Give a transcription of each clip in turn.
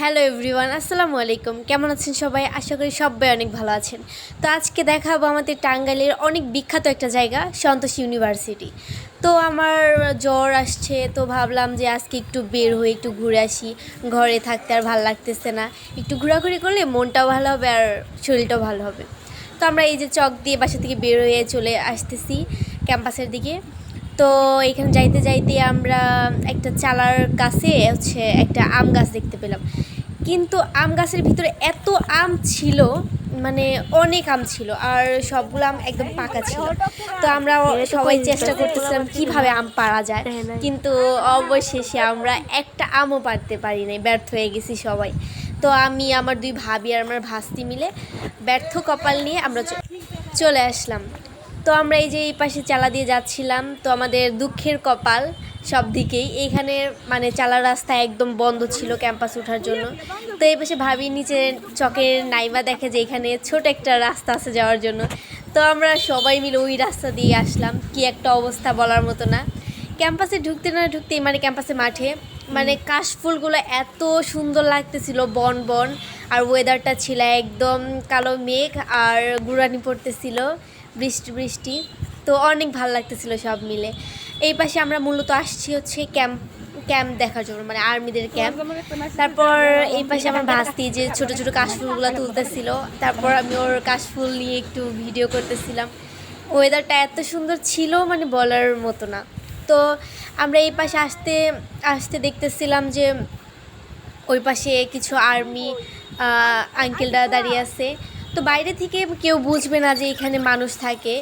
Hello everyone, আসসালামু আলাইকুম। কেমন আছেন সবাই? আশা করি সবাই অনেক ভালো আছেন। তো আজকে দেখাবো আমাদের টাঙ্গাইলের অনেক বিখ্যাত একটা জায়গা, সন্তোষ ইউনিভার্সিটি। তো আমার জ্বর আসছে, তো ভাবলাম যে আজকে একটু বের হয়ে একটু ঘুরে আসি। ঘরে থাকতে আর ভালো লাগতেছে না। একটু ঘোরাঘুরি করলে মনটাও ভালো হবে আর শরীরটাও ভালো হবে। তো আমরা এই যে চক দিয়ে বাসা থেকে বের হয়ে চলে আসতেছি ক্যাম্পাসের দিকে। তো এখানে যাইতে যাইতে আমরা একটা চালার কাছে হচ্ছে একটা আম গাছ দেখতে পেলাম। কিন্তু আম গাছের ভিতরে এত আম ছিল মানে অনেক আম ছিল আর সবগুলো আম একদম পাকা ছিল। তো আমরা সবাই চেষ্টা করতেছিলাম কীভাবে আম পারা যায়। কিন্তু অবশেষে আমরা একটা আমও পারতে পারি নাই ব্যর্থ হয়ে গেছি সবাই। তো আমি আমার দুই ভাবি আর আমার ভাস্তি মিলে ব্যর্থ কপাল নিয়ে আমরা চলে আসলাম। তো আমরা এই যে এই পাশে চালা দিয়ে যাচ্ছিলাম তো আমাদের দুঃখের কপাল সব দিকেই। এইখানে মানে চালা রাস্তা একদম বন্ধ ছিল ক্যাম্পাস ওঠার জন্য। তো এই পাশে ভাবি নিচে চকের নাইবা দেখে যে এখানে ছোট একটা রাস্তা আছে যাওয়ার জন্য। তো আমরা সবাই মিলে ওই রাস্তা দিয়ে আসলাম। কি একটা অবস্থা বলার মতো না। ক্যাম্পাসে ঢুকতে না ঢুকতেই মানে ক্যাম্পাসে মাঠে মানে কাশফুলগুলো এত সুন্দর লাগতেছিল বন বন। আর ওয়েদারটা ছিল একদম কালো মেঘ আর গুড়ানি পড়তেছিল। বৃষ্টি বৃষ্টি। তো অনেক ভালো লাগতেছিল সব মিলে। এই পাশে আমরা মূলত আসছি হচ্ছে ক্যাম্প ক্যাম্প দেখার জন্য মানে আর্মিদের ক্যাম্প। তারপর এই পাশে আমার ভাস্তি যে ছোট ছোট কাশফুলগুলো তুলতেছিল, তারপর আমি ওর কাশফুল নিয়ে একটু ভিডিও করতেছিলাম। ওয়েদারটা এত সুন্দর ছিল মানে বলার মতো না। তো আমরা এই পাশে আসতে আসতে দেখতেছিলাম যে ওই পাশে কিছু আর্মি আঙ্কেলরা দাঁড়িয়ে আছে। তো বাইরে থেকে কেউ বুঝবে না যে এখানে মানুষ থাকে।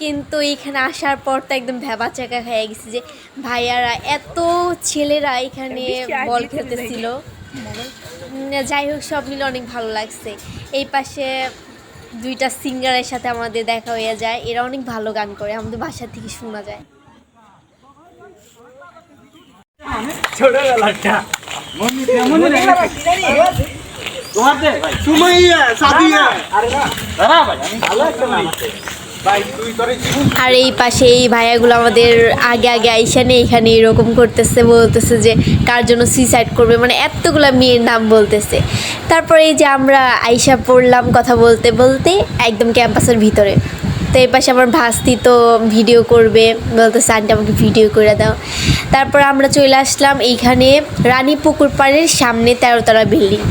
কিন্তু এখানে আসার পর তো একদম ভেবা চাকা হয়ে গেছে যে ভাইয়ারা এত ছেলেরা এখানে বল খেলতেছিল। যাই হোক সব মিলে অনেক ভালো লাগছে। এই পাশে দুইটা সিঙ্গারের সাথে আমাদের দেখা হয়ে যায়। এরা অনেক ভালো গান করে আমাদের বাসা থেকে শোনা যায়। ছোটবেলাটা। তোমার দে ভাই। সুমাইয়া সাদিয়া। আরে না। দাঁড়া ভাই আমি ভালো একটা নাম আছে। ভাই তুই করে জীবন আর এই পাশে এই ভাইয়াগুলো আমাদের আগে আগে আইসা নেই এখানে এরকম করতেছে বলতেছে যে কার জন্য সুইসাইড করবে মানে এতগুলো মেয়ের নাম বলতেছে। তারপরে এই যে আমরা আইসা পড়লাম কথা বলতে বলতে একদম ক্যাম্পাসের ভিতরে। তো এই পাশে আমার ভাস্তি তো ভিডিও করবে বলতেছে আন্টি আমাকে ভিডিও করে দাও। তারপর আমরা চলে আসলাম এইখানে রানী পুকুর পাড়ের সামনে তেরোতলা বিল্ডিং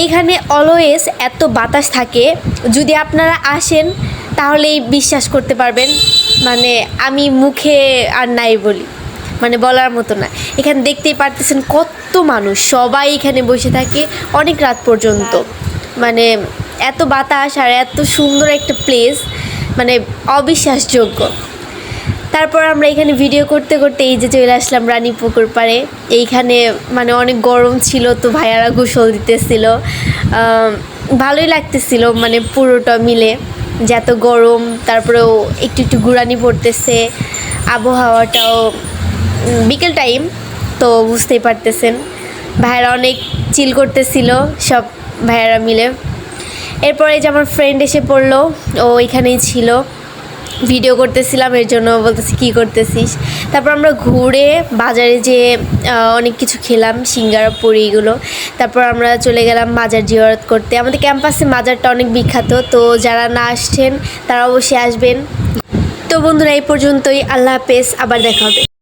এইখানে অলওয়েজ এত বাতাস থাকে। যদি আপনারা আসেন, তাহলেই বিশ্বাস করতে পারবেন। মানে আমি মুখে আর নাই বলি। মানে বলার মতো না। এখানে দেখতেই পারতেছেন কত মানুষ। সবাই এখানে বসে থাকে অনেক রাত পর্যন্ত। মানে এত বাতাস আর এত সুন্দর একটা প্লেস মানে অবিশ্বাসযোগ্য। তারপর আমরা এখানে ভিডিও করতে করতে এই যে চলে আসলাম রানী পুকুর পাড়ে। এইখানে মানে অনেক গরম ছিল তো ভাইয়ারা গোসল দিতেছিল। ভালোই লাগতেছিল মানে পুরোটা মিলে। যে এত গরম, তারপরেও একটু একটু গুড়ানি পড়তেছে। আবহাওয়াটাও বিকেল টাইম তো বুঝতেই পারতেছেন। ভাইয়ারা অনেক চিল করতেছিল, সব ভাইয়ারা মিলে। এরপরে যে আমার ফ্রেন্ড এসে পড়ল, ও এখানেই ছিল। ভিডিও করতেছিলাম, এর জন্য বলতেছি, কি করতেছিস? তারপর আমরা ঘুরে বাজারে যে অনেক কিছু খেলাম, সিঙ্গারা, পুরি এগুলো। তারপর আমরা চলে গেলাম মাজার জিয়ারত করতে। আমাদের ক্যাম্পাসে মাজারটা অনেক বিখ্যাত, তো যারা না আসছেন, তারা অবশ্যই আসবেন। তো বন্ধুরা, এই পর্যন্তই। আল্লাহ হাফেজ, আবার দেখা হবে।